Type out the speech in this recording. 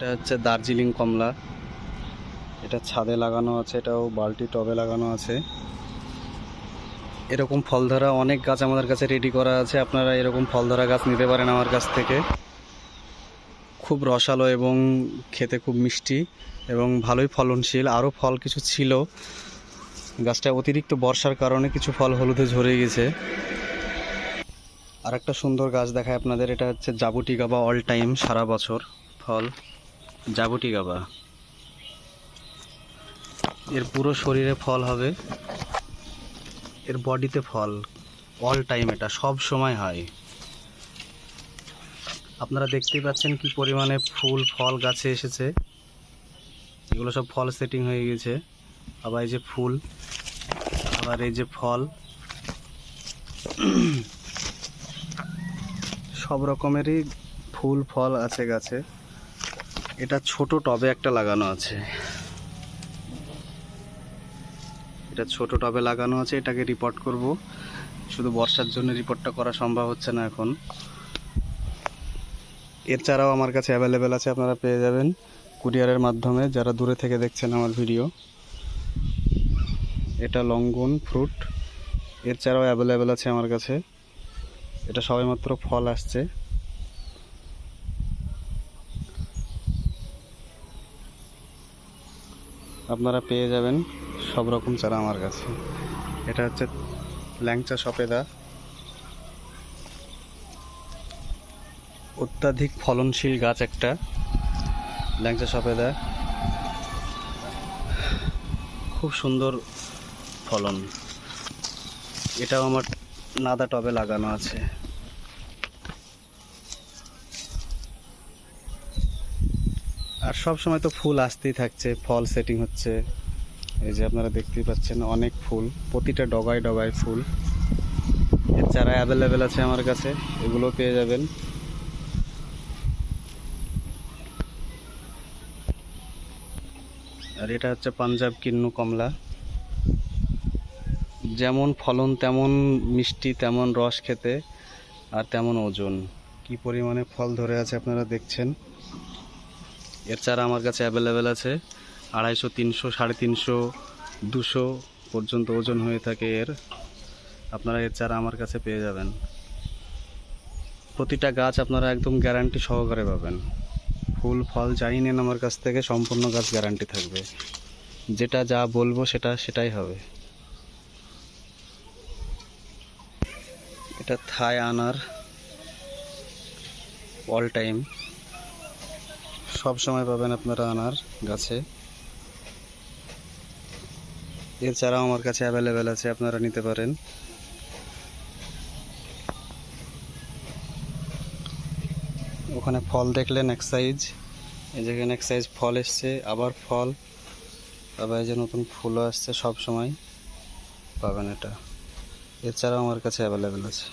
এটা হচ্ছে দার্জিলিং কমলা। এটা ছাদে লাগানো আছে, এটাও বালতি টবে লাগানো আছে। এরকম ফল ধরা অনেক গাছ আমাদের কাছে রেডি করা আছে। আপনারা এরকম ফল ধরা গাছ নিতে পারেন আমার কাছ থেকে। খুব রসালো এবং খেতে খুব মিষ্টি এবং ভালোই ফলনশীল। আরও ফল কিছু ছিল। গাছটা অতিরিক্ত বর্ষার কারণে কিছু ফল হলুদে ঝরে গেছে। আর একটা সুন্দর গাছ দেখায় আপনাদের, এটা হচ্ছে জাবুটি গাবা অল টাইম সারা বছর ফল। জাবুটি গাবা। এর পুরো শরীরে ফল হবে। এর বডিতে ফল। অল টাইম এটা, সব সময় হয়। আপনারা দেখতেই পাচ্ছেন কি পরিমাণে ফুল, ফল গাছে এসেছে। এগুলো সব ফল সেটিং হয়ে গেছে। আবার এই যে ফুল, আবার এই যে ফল। সব রকমেরই ফুল, ফল আছে গাছে। এটা ছোট টবে একটা লাগানো আছে। এটা ছোট টবে লাগানো আছে, এটাকে রিপোর্ট করব। শুধু বর্ষার জন্য রিপোর্টটা করা সম্ভব হচ্ছে না এখন। এর ছাড়াও আমার কাছে অ্যাভেলেবেল আছে, আপনারা পেয়ে যাবেন কুরিয়ারের মাধ্যমে, যারা দূরে থেকে দেখছেন আমার ভিডিও এটা লঙ্গন ফ্রুট এর ছাড়াও অ্যাভেলেবেল আছে আমার কাছে। এটা সবেমাত্র ফল আসছে। আপনারা পেয়ে যাবেন সব রকম চারা আমার কাছে। এটা হচ্ছে ল্যাংচা সপেদা। অত্যাধিক ফলনশীল গাছ একটা, ল্যাংচা সপেদা। খুব সুন্দর ফলন। এটাও আমার নাদা টবে লাগানো আছে। আর সব সময় তো ফুল আসতেই থাকছে, ফল সেটিং হচ্ছে। এই যে আপনারা দেখতেই পাচ্ছেন অনেক ফুল, প্রতিটা ডগায় ডগায় ফুল। এর চারা অ্যাভেলেবেল আছে আমার কাছে, এগুলো পেয়ে যাবেন। আর এটা হচ্ছে পাঞ্জাব কিন্নু কমলা। যেমন ফলন তেমন মিষ্টি, তেমন রস খেতে, আর তেমন ওজন। কি পরিমাণে ফল ধরে আছে আপনারা দেখছেন। এর চারা আমার কাছে অ্যাভেলেবেল আছে। আড়াইশো, তিনশো, সাড়ে তিনশো, দুশো পর্যন্ত ওজন হয়ে থাকে এর। আপনারা এর চারা আমার কাছে পেয়ে যাবেন। প্রতিটা গাছ আপনারা একদম গ্যারান্টি সহকারে পাবেন। ফুল, ফল, যাই নেন আমার কাছ থেকে, সম্পূর্ণ গাছ গ্যারান্টি থাকবে। যেটা যা বলব সেটা, সেটাই হবে। এটা থাই আনার অল টাইম সব সময় পাবেন আপনারা আনার গাছে। এর এছাড়াও আমার কাছে অ্যাভেলেবেল আছে, আপনারা নিতে পারেন। ওখানে ফল দেখলেন, এক সাইজ এই যেখানে এক সাইজ ফল এসছে, আবার ফল। আবার এই যে নতুন ফুলও আসছে সব সময়। পাবেন এটা। এছাড়াও আমার কাছে অ্যাভেলেবেল আছে।